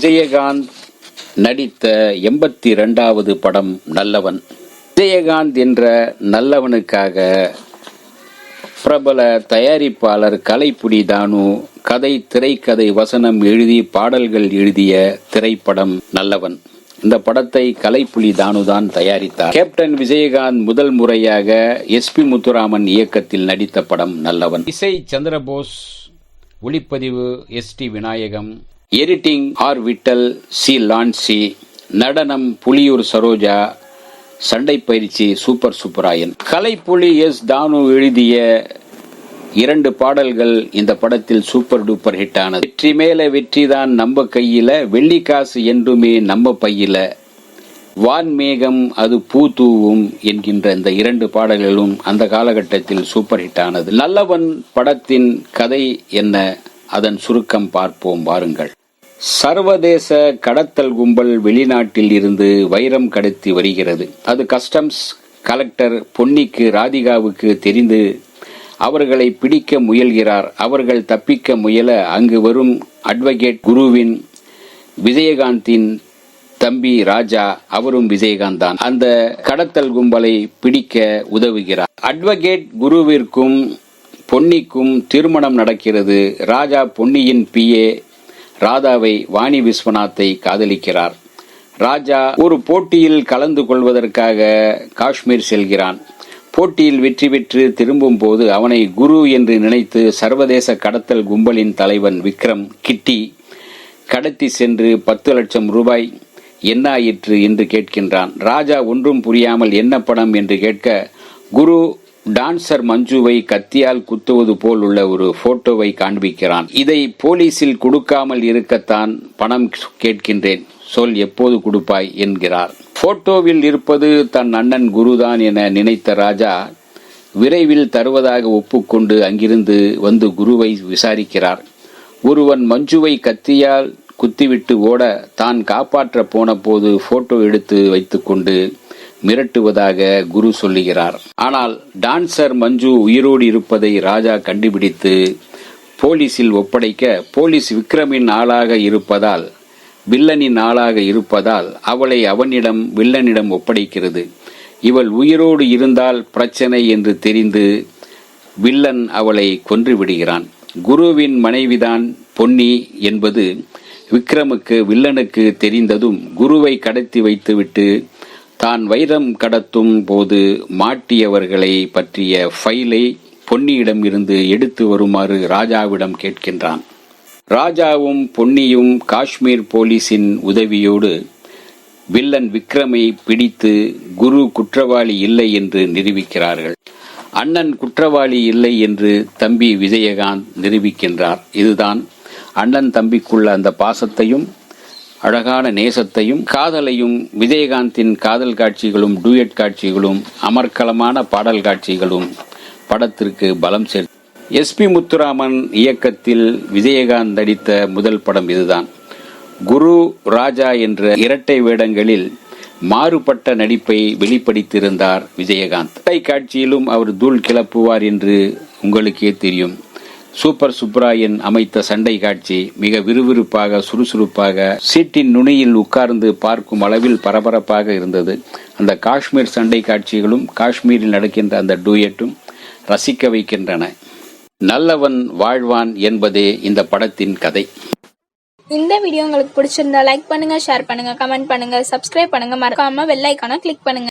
விஜயகாந்த் நடித்த எண்பத்தி இரண்டாவது படம் நல்லவன். விஜயகாந்த் என்ற நல்லவனுக்காக பிரபல தயாரிப்பாளர் கலைப்புடி தானு கதை திரைக்கதை வசனம் எழுதி பாடல்கள் எழுதிய திரைப்படம் நல்லவன். இந்த படத்தை கலைப்புலி தானு தான் தயாரித்தார். கேப்டன் விஜயகாந்த் முதல் முறையாக எஸ் பி முத்துராமன் இயக்கத்தில் நடித்த படம் நல்லவன். இசை சந்திரபோஸ் ஒளிப்பதிவு S D Vinayagam editing R Vittal C Lancy நடனம் புலியூர் சரோஜா சண்டை பயிற்சி சூப்பர் சூப்பராயன் கலைப்புலி எஸ் தானு எழுதிய இரண்டு பாடல்கள் இந்த படத்தில் சூப்பர் டூப்பர் ஹிட் ஆனது. வெற்றி மேல வெற்றி தான் நம்ம கையில வெள்ளி காசு என்றுமே நம்ம பையில. வான்மேகம் அது பூ தூவும் என்கின்ற இந்த இரண்டு பாடல்களும் அந்த காலகட்டத்தில் சூப்பர் ஹிட் ஆனது. நல்லவன் படத்தின் கதை என்ன? அதன் சுருக்கம் பார்ப்போம் வாருங்கள். சர்வதேச கடத்தல் கும்பல் வெளிநாட்டில் இருந்து வைரம் கடத்தி வருகிறது. அது கஸ்டம்ஸ் கலெக்டர் பொன்னிக்கு ராதிகாவுக்கு தெரிந்து அவர்களை பிடிக்க முயல்கிறார். அவர்கள் தப்பிக்க முயல அங்கு வரும் அட்வொகேட் குருவின் விஜயகாந்தின் தம்பி ராஜா அவரும் விஜயகாந்த் தான் அந்த கடத்தல் கும்பலை பிடிக்க உதவுகிறார். அட்வொகேட் குருவிற்கும் பொன்னிக்கும் திருமணம் நடக்கிறது. ராஜா பொன்னியின் பிஏ ராதாவை வாணி விஸ்வநாத்தை காதலிக்கிறார். ராஜா ஒரு போட்டியில் கலந்து கொள்வதற்காக காஷ்மீர் செல்கிறான். போட்டியில் வெற்றி பெற்று திரும்பும் போது அவனை குரு என்று நினைத்து சர்வதேச கடத்தல் கும்பலின் தலைவன் விக்ரம் கிட்டி கடத்தி சென்று பத்து லட்சம் ரூபாய் என்ன ஆயிற்று என்று கேட்கின்றான். ராஜா ஒன்றும் புரியாமல் என்ன பணம்? என்று கேட்க குரு டான்சர் மஞ்சுவை கத்தியால் குத்துவது போல் உள்ள ஒரு போட்டோவை காண்பிக்கிறான். இதை போலீசில் கொடுக்காமல் இருக்கத்தான் பணம் கேட்கின்றேன். சொல் எப்போது கொடுப்பாய் என்கிறார். போட்டோவில் இருப்பது தன் அண்ணன் குருதான் என நினைத்த ராஜா விரைவில் தருவதாக ஒப்புக்கொண்டு அங்கிருந்து வந்து குருவை விசாரிக்கிறார். ஒருவன் மஞ்சுவை கத்தியால் குத்திவிட்டு ஓட தான் காப்பாற்ற போன போது போட்டோ எடுத்து வைத்துக்கொண்டு மிரட்டுவதாக குரு சொல்லுகிறார். ஆனால் டான்சர் மஞ்சு உயிரோடு இருப்பதை ராஜா கண்டுபிடித்து போலீசில் ஒப்படைக்க போலீஸ் விக்ரமின் ஆளாக இருப்பதால் வில்லனின் ஆளாக இருப்பதால் அவளை அவனிடம் வில்லனிடம் ஒப்படைக்கிறது. இவள் உயிரோடு இருந்தால் பிரச்சனை என்று தெரிந்து வில்லன் அவளை கொன்று விடுகிறான். குருவின் மனைவிதான் பொன்னி என்பது விக்ரமுக்கு வில்லனுக்கு தெரிந்ததும் குருவை கடத்தி வைத்துவிட்டு தான் வைரம் கடத்தும் போது மாட்டியவர்களை பற்றிய ஃபைலை பொன்னியிடம் இருந்து எடுத்து வருமாறு ராஜாவிடம் கேட்கின்றான். ராஜாவும் பொன்னியும் காஷ்மீர் போலீசின் உதவியோடு வில்லன் விக்ரமை பிடித்து குரு குற்றவாளி இல்லை என்று நிரூபிக்கிறார்கள். அண்ணன் குற்றவாளி இல்லை என்று தம்பி விஜயகாந்த் நிரூபிக்கின்றார். இதுதான் அண்ணன் தம்பிக்குள்ள அந்த பாசத்தையும் அழகான நேசத்தையும் காதலையும் விஜயகாந்தின் காதல் காட்சிகளும் டூயட் காட்சிகளும் அமர்க்கலமான பாடல் காட்சிகளும் படத்திற்கு பலம் சேர்த்து. எஸ் பி முத்துராமன் இயக்கத்தில் விஜயகாந்த் நடித்த முதல் படம் இதுதான். குரு ராஜா என்ற இரட்டை வேடங்களில் மாறுபட்ட நடிப்பை வெளிப்படுத்தியிருந்தார் விஜயகாந்த். காட்சியிலும் அவர் தூள் கிளப்புவார் என்று உங்களுக்கே தெரியும். சூப்பர் சுப்ராயன் அமைத்த சண்டை காட்சி மிக விறுவிறுப்பாக சுறுசுறுப்பாக சீட்டின் நுனியில் உட்கார்ந்து பார்க்கும் அளவில் பரபரப்பாக இருந்தது. அந்த காஷ்மீர் சண்டை காட்சிகளும் காஷ்மீரில் நடக்கின்ற அந்த டூயட்டும் ரசிக்க வைக்கின்றன. நல்லவன் வாழ்வான் என்பதே இந்த படத்தின் கதை. இந்த வீடியோ உங்களுக்கு பிடிச்சிருந்தா லைக் பண்ணுங்க ஷேர் பண்ணுங்க கமெண்ட் பண்ணுங்க சப்ஸ்கிரைப் பண்ணுங்க. மறக்காம வெள்ளைக்கான கிளிக் பண்ணுங்க.